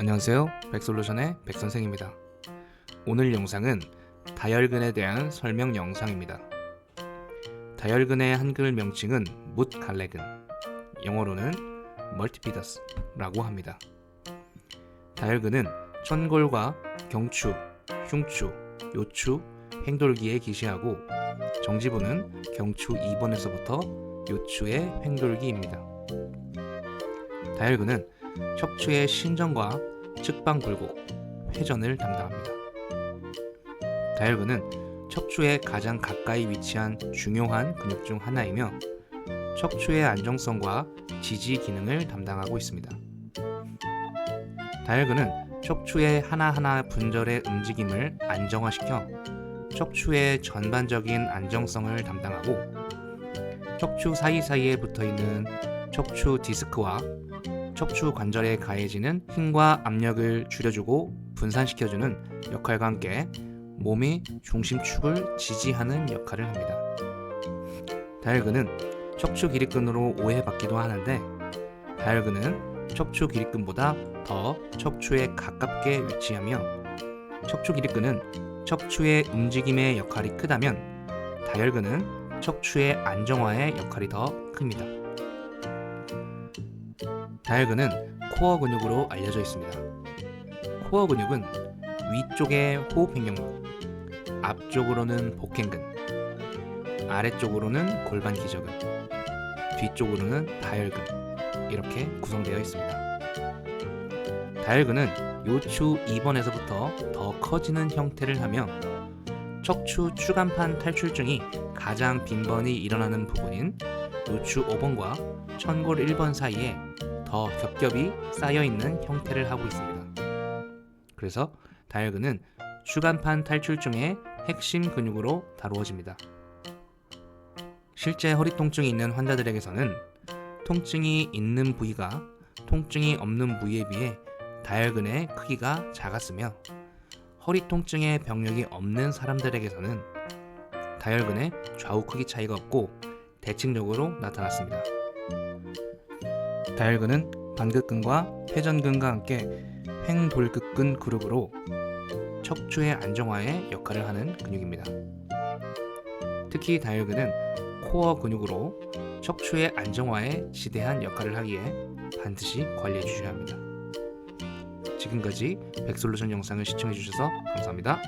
안녕하세요. 백솔루션의 백선생입니다. 오늘 영상은 다혈근에 대한 설명 영상입니다. 다혈근의 한글 명칭은 묻갈래근, 영어로는 멀티피더스라고 합니다. 다혈근은 천골과 경추, 흉추, 요추, 횡돌기에 기시하고 정지부는 경추 2번에서부터 요추의 횡돌기입니다. 다혈근은 척추의 신전과 측방 굴곡, 회전을 담당합니다. 다혈근은 척추에 가장 가까이 위치한 중요한 근육 중 하나이며 척추의 안정성과 지지 기능을 담당하고 있습니다. 다혈근은 척추의 하나하나 분절의 움직임을 안정화시켜 척추의 전반적인 안정성을 담당하고 척추 사이사이에 붙어 있는 척추 디스크와 척추 관절에 가해지는 힘과 압력을 줄여주고 분산시켜주는 역할과 함께 몸의 중심축을 지지하는 역할을 합니다. 다혈근은 척추 기립근으로 오해받기도 하는데 다혈근은 척추 기립근보다 더 척추에 가깝게 위치하며 척추 기립근은 척추의 움직임의 역할이 크다면 다혈근은 척추의 안정화의 역할이 더 큽니다. 다혈근은 코어 근육으로 알려져 있습니다. 코어 근육은 위쪽에 호흡행경막, 앞쪽으로는 복행근, 아래쪽으로는 골반 기저근, 뒤쪽으로는 다혈근 이렇게 구성되어 있습니다. 다혈근은 요추 2번에서부터 더 커지는 형태를 하며 척추 추간판 탈출증이 가장 빈번히 일어나는 부분인 요추 5번과 천골 1번 사이에 더 겹겹이 쌓여 있는 형태를 하고 있습니다. 그래서 다혈근은 추간판 탈출증의 핵심 근육으로 다루어집니다. 실제 허리 통증이 있는 환자들에게서는 통증이 있는 부위가 통증이 없는 부위에 비해 다혈근의 크기가 작았으며 허리 통증의 병력이 없는 사람들에게서는 다혈근의 좌우 크기 차이가 없고 대칭적으로 나타났습니다. 다혈근은 반극근과 회전근과 함께 횡돌극근 그룹으로 척추의 안정화에 역할을 하는 근육입니다. 특히 다혈근은 코어 근육으로 척추의 안정화에 지대한 역할을 하기에 반드시 관리해 주셔야 합니다. 지금까지 백솔루션 영상을 시청해 주셔서 감사합니다.